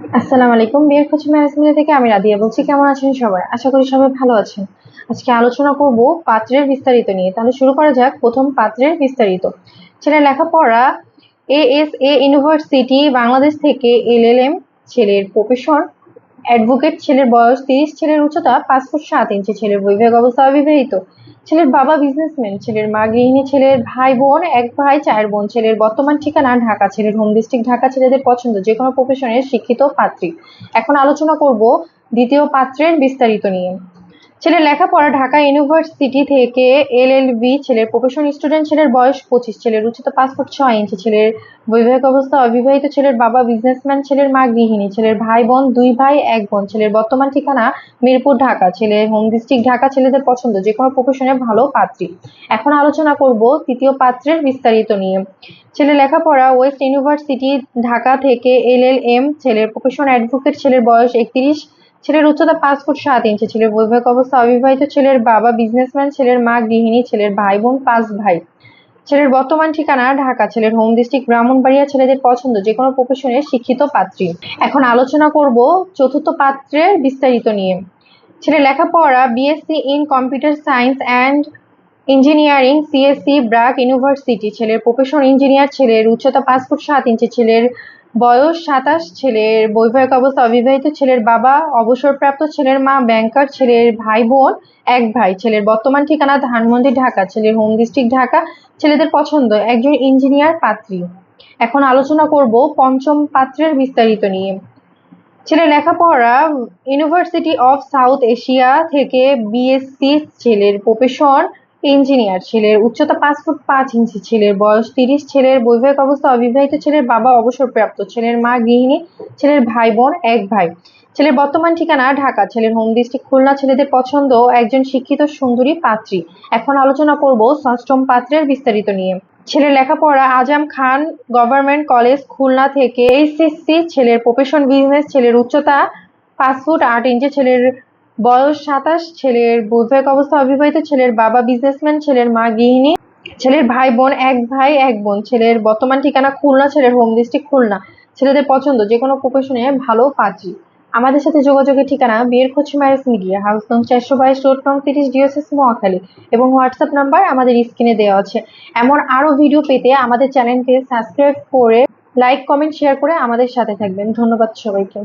আসসালামু আলাইকুম। বিয়ের খোঁজ ম্যারেজ মিলে থেকে আমি রাদিয়া বলছি। কেমন আছেন সবাই? আশা করি সবাই ভালো আছেন। আজকে আলোচনা করব পাত্রের বিস্তারিত নিয়ে। তাহলে শুরু করা যাক প্রথম পাত্রের বিস্তারিত। ছেলের লেখাপড়া A S A university Bangladesh থেকে এল এল এম ছেলের প্রফেশন অ্যাডভোকেট ছেলের বয়স তিরিশ, ছেলের উচ্চতা পাঁচ ফুট সাত ইঞ্চি ছেলের বৈবাহিক অবস্থা অবিবাহিত। ছেলের বাবা বিজনেসম্যান ছেলের মা গৃহিণী, ছেলের ভাই বোন, এক ভাই, চার বোন, ছেলের বর্তমান ঠিকানা ঢাকা, ছেলের হোম ডিস্ট্রিক্ট ঢাকা, ছেলেদের পছন্দ যে কোনো প্রফেশনের শিক্ষিত পাত্রী। এখন আলোচনা করব দ্বিতীয় পাত্রের বিস্তারিত নিয়ে। ছেলের লেখাপড়া ঢাকা ইউনিভার্সিটি থেকে এল এল বি ছেলের প্রফেশন স্টুডেন্ট ছেলের বয়স পঁচিশ, ছেলের উচ্চতা পাঁচ ফুট ছয় ইঞ্চি ছেলের বৈবাহিক অবস্থা অবিবাহিত, ছেলের বাবা বিজনেসম্যান ছেলের মা গৃহিণী, ছেলের ভাই বোন, দুই ভাই, এক বোন, ছেলের বর্তমান ঠিকানা মিরপুর, ঢাকা, ছেলে হোম ডিস্ট্রিক্ট ঢাকা, ছেলেদের পছন্দ, যে কোনো প্রফেশনে ভালো পাত্রী। এখন আলোচনা করব তৃতীয় পাত্রের বিস্তারিত নিয়ে। ছেলের লেখাপড়া ওয়েস্ট ইউনিভার্সিটি, ঢাকা থেকে এল এল এম, ছেলের প্রফেশন অ্যাডভোকেট ছেলের বয়স একত্রিশ ছেলের উচ্চতা পাঁচ ফুট সাত ইঞ্চি, ছেলের বৈবাহিক অবস্থা অবিবাহিত, ছেলের বাবা বিজনেসম্যান ছেলের মা গৃহিণী, ছেলের ভাই বোন, পাঁচ ভাই। ছেলের বর্তমান ঠিকানা ঢাকা, ছেলের হোম ডিস্ট্রিক্ট ব্রাহ্মণবাড়িয়া, ছেলেদের পছন্দ, যে কোনো প্রফেশনের শিক্ষিত পাত্রী। এখন আলোচনা করব চতুর্থ পাত্রের বিস্তারিত নিয়ে। ছেলের লেখাপড়া BSC in computer science and engineering CSC BRAC university ছেলের প্রফেশন ইঞ্জিনিয়ার ছেলের উচ্চতা পাঁচ ফুট সাত ইঞ্চি, ছেলের বয়স সাতাশ ছেলের বৈবাহিক অবস্থা অবিবাহিত ছেলের বাবা, অবসরপ্রাপ্ত ছেলের মা ব্যাংকার ছেলের ভাই বোন এক ভাই। ছেলের বর্তমান ঠিকানা ধানমন্ডি, ঢাকা। ছেলের হোম ডিস্ট্রিক্ট ঢাকা। ছেলেদের পছন্দ, একজন ইঞ্জিনিয়ার পাত্রী। এখন আলোচনা করব পঞ্চম পাত্রের বিস্তারিত নিয়ে। ছেলের লেখাপড়া ইউনিভার্সিটি অফ সাউথ এশিয়া থেকে বিএসসি ছেলের প্রফেশন ইঞ্জিনিয়ার ছেলের, উচ্চতা পাঁচ ফুট পাঁচ ইঞ্চি ছেলের বয়স তিরিশ, ছেলের বৈবাহিক অবস্থা অবিবাহিত ছেলের বাবা অবসরপ্রাপ্ত, ছেলের মা গৃহিণী, ছেলের ভাই বোন এক ভাই। ছেলের বর্তমান ঠিকানা ঢাকা, ছেলের হোম ডিস্ট্রিক্ট খুলনা, ছেলেদের পছন্দ একজন শিক্ষিত সুন্দরী পাত্রী। এখন আলোচনা করব ষষ্ঠম পাত্রের বিস্তারিত নিয়ে। ছেলের লেখাপড়া, আজম খান গভর্নমেন্ট কলেজ খুলনা থেকে এইচএসসি ছেলের প্রফেশন বিজনেস ছেলের উচ্চতা পাঁচ ফুট আট ইঞ্চি, ছেলের বয়স সাতাশ, ছেলের বৈবাহিক অবস্থা অবিবাহিত, ছেলের বাবা বিজনেসম্যান ছেলের মা গৃহিণী, ছেলের ভাই বোন, এক ভাই, এক বোন। ছেলের বর্তমান ঠিকানা খুলনা, ছেলের হোম ডিস্ট্রিক্ট খুলনা। ছেলেদের পছন্দ, যে কোনো প্রফেশনে ভালো পাত্রী আমাদের সাথে যোগাযোগের ঠিকানা বিয়ের খোঁজ ম্যারেজ মিডিয়া হাউস নং চারশো বাইশ রোড নং তিরিশ ডিওসিস মহাখালী এবং হোয়াটসঅ্যাপ নাম্বার আমাদের স্ক্রিনে দেওয়া আছে। এমন আরও ভিডিও পেতে আমাদের চ্যানেলকে সাবস্ক্রাইব করে লাইক কমেন্ট শেয়ার করে আমাদের সাথে থাকবেন। ধন্যবাদ সবাইকে।